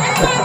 Yeah.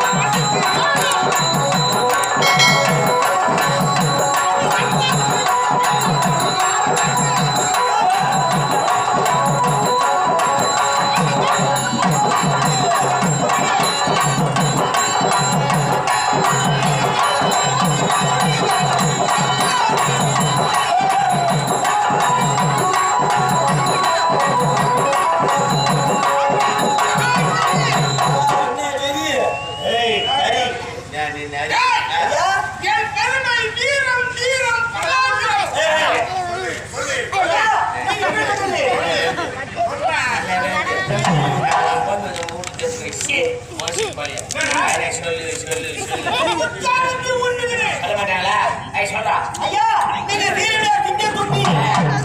ஐயா நீங்க வீரனே கிட்ட குட்டி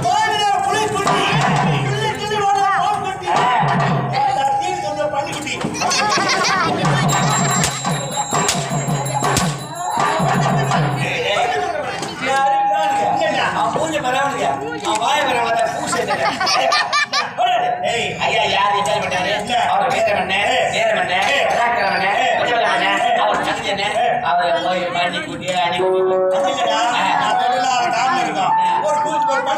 கோவிலே புலி குட்டி கிள்ளி கிள்ளி ஓட பாம்பு குட்டி நான் தீ சொல்ற பண்ணி குட்டி ஏய்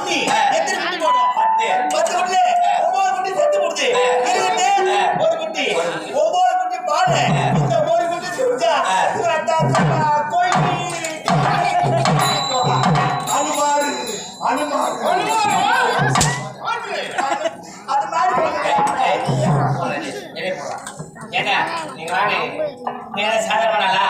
பண்ணி எத்தனை குட்டி போடும் பத்து குட்டி ஒவ்வொரு குட்டி செத்து போடுது இருபது ஒரு குட்டி. ஒவ்வொரு குட்டி பாடு. இந்த ஒரு குட்டி அது மாதிரி ஏங்க நீங்க வாங்க. சாதனை பண்ணலா?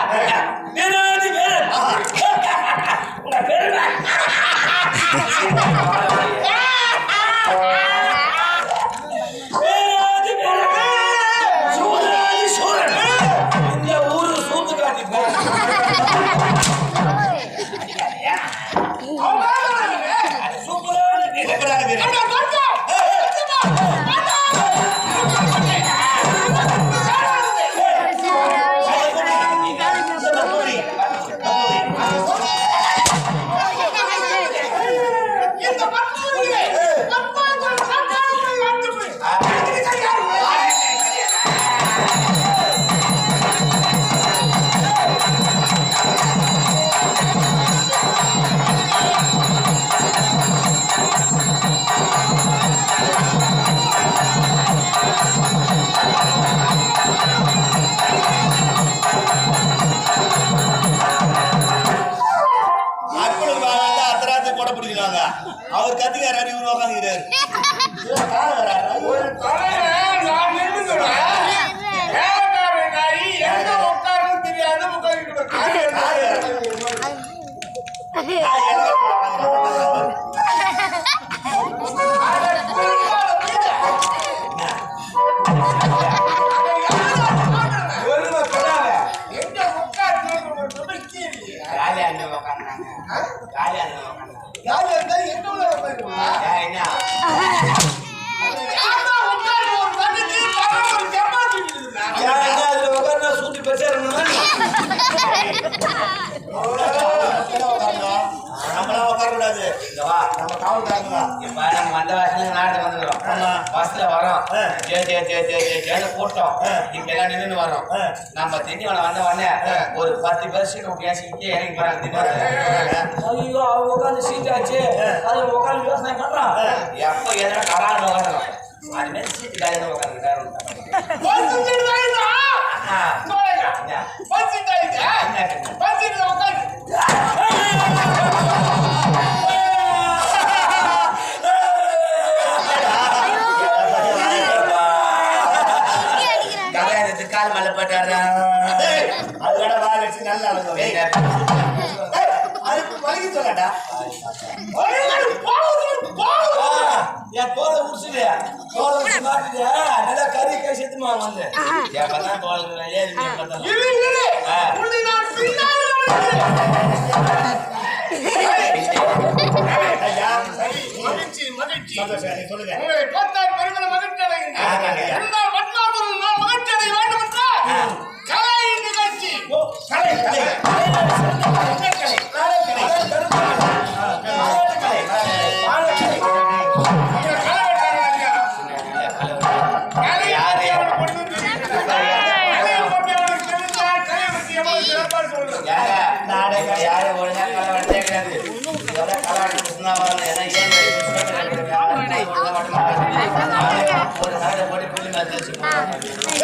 நம்ம காவல்காரங்க இப்ப நம்ம வந்த வாசல்ல நாட்டுக்கு வந்துடுறோம். ஆமா. பஸ்ல வரோம். ஜே, ஜே, ஜே, ஜே, ஜே, ஜேன்னு கூட்டம். ஆ. இங்கெல்லாம் நின்னுன்னு வரோம். நம்ம திண்டிவனம் வந்த உடனே ஒரு பத்து பேர் சீட்டு பேசிக்கிட்டே இறங்கி போறாங்க திண்டிவனத்துல. ஐயோ, அவங்க உட்கார்ந்து சீட் ஆச்சு. அதுல உட்கார்ந்து யோசனை பண்றோம். எப்ப எதனா கரார்ல உட்காரணும். அது மாதிரி சீட்டு காலில உட்கார்ந்து பத்து ரூபாய்டா. கதாயத்துக்கு கால் மேல போட்டாரா அதோட வால் வச்சு நல்லா அதுக்கு வலிக்கு சொல்லடா. என் தோலை உரிச்சுது தோலை உரிச்சு மாட்டுது நல்லா கறி கறி செத்துமா வந்து. தோல் மகிழ்ச்சி மகிழ்ச்சி. சொல்லுங்க. உங்களை பார்த்தால் பெருமித மகிழ்ச்சி ஆமாங்க. கலை கலை ஒரு சாலை போட்டு புள்ளி மாதிரி வச்சுக்கோங்க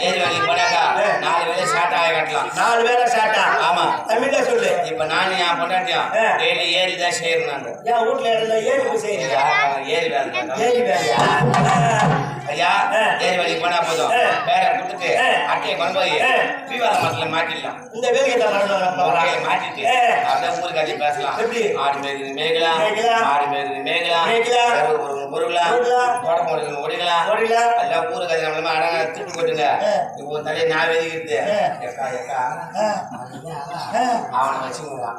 ஏழு வேலைக்கு போனாக்கா நாலு வேலை சாட்டா கட்டலாம். நாலு வேலை ஷார்ட்டா ஆமா. தமிழ்ல சொல்லு. இப்ப நானும் என் பொண்டாட்டியும் டெய்லி ஏறி தான் செய்யறேன் நான் என் வீட்டுல ஏறி ஏறி செய்யறீங்க? ஏறி வேலை ஏறி வேலை ஐயா ஏறி வழிக்கு போனா போதும். பேரை கொடுத்துட்டு அட்டையை கொண்டு போய் தீவார மாசத்துல மாட்டிடலாம். இந்த வேலையை வகையை மாட்டிட்டு அப்படியே ஊருக்கு அதி பேசலாம். ஆடு மேய்கிறது மேய்கலாம் ஆடு மேய்கிறது மேய்கலாம் ஒரு பொருளாம் தோட்டம் ஒடுங்க ஒடுங்கலாம் எல்லாம் திருப்பி கொட்டுங்க இப்போ தலையை நான் அவனை வச்சுக்கிறான்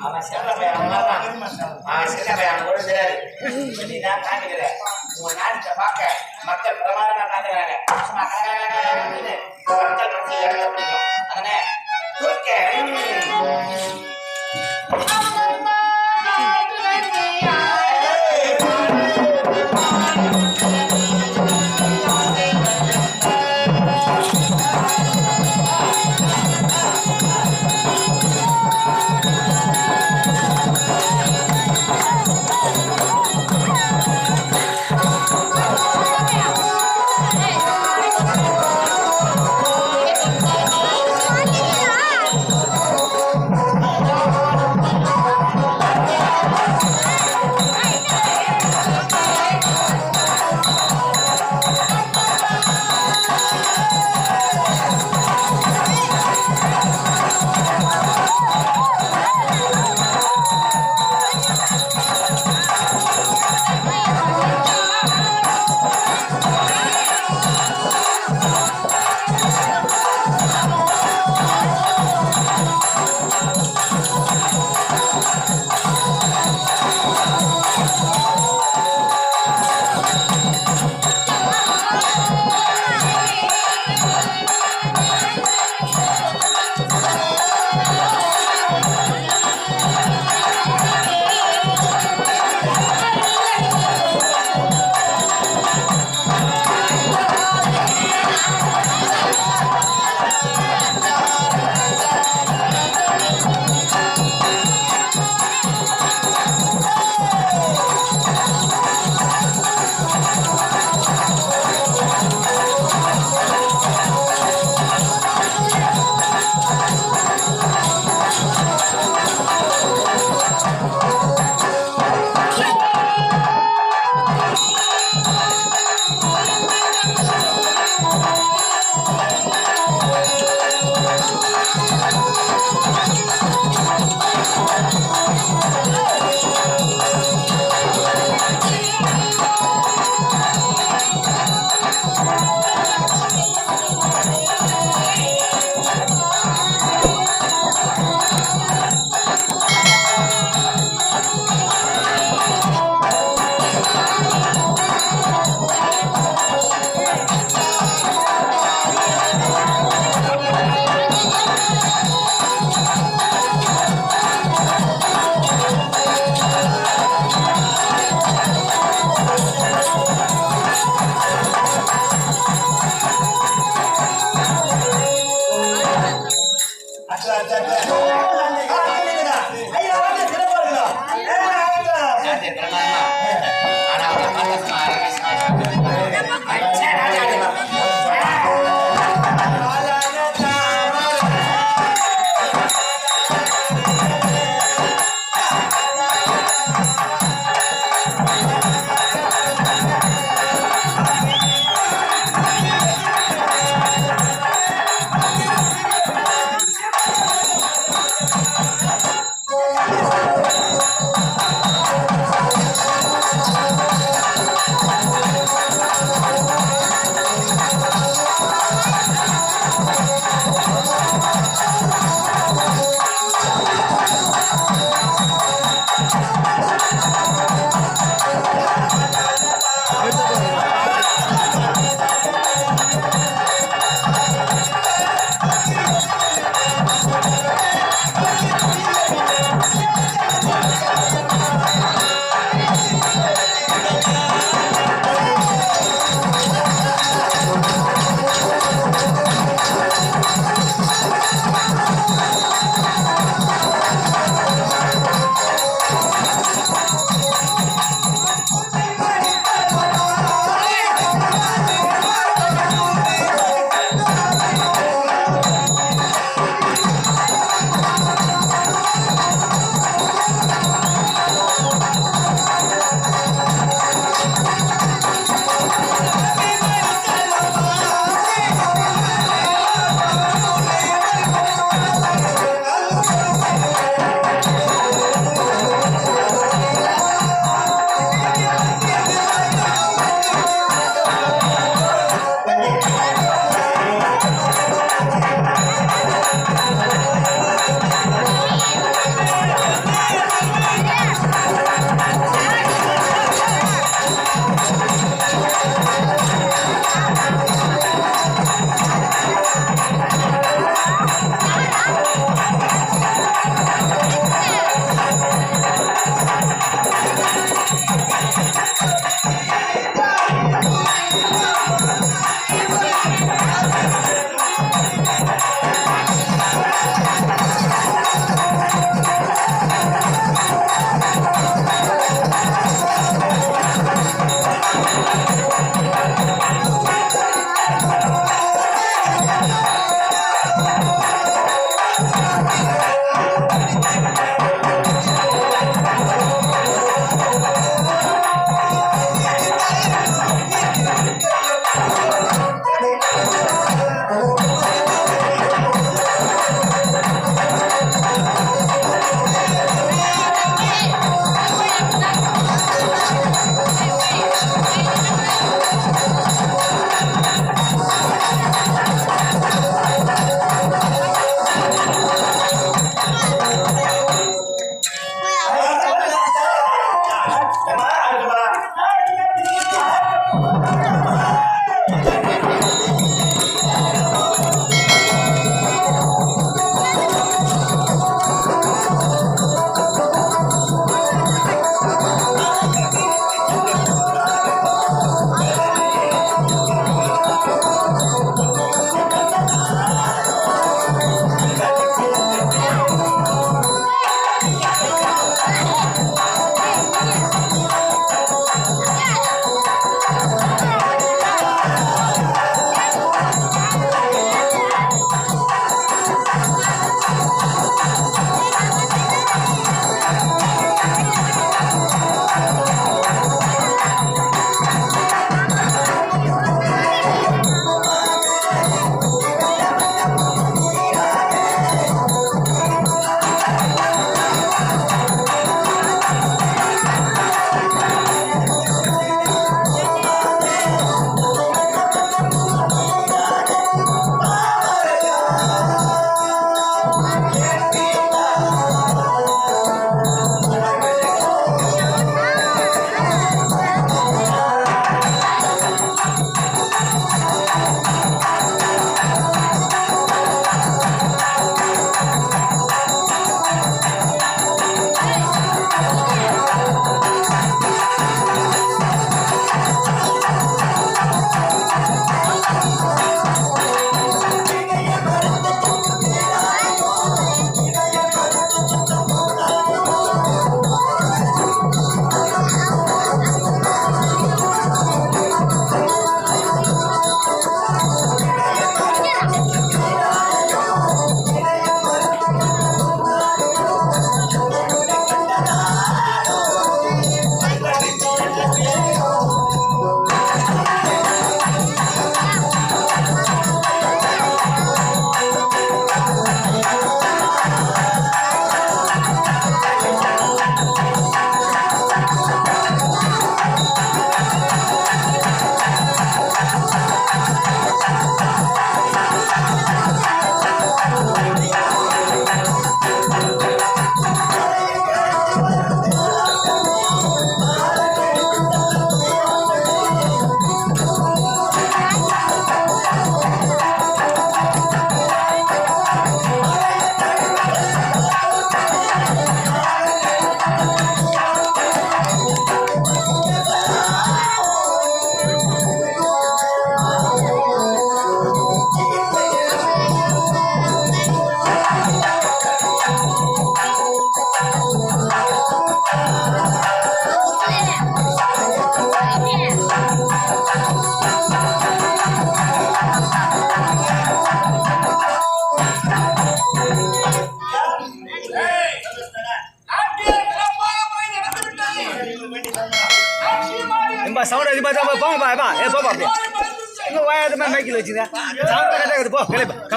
அவன் செல்ல பையன் அவன் செல்ல பையன் கூட தெரியாது நீ தான் காட்டுக்கிற உங்க நாட்டை பார்க்க மக்கள் பிரமாதமா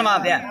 那么变。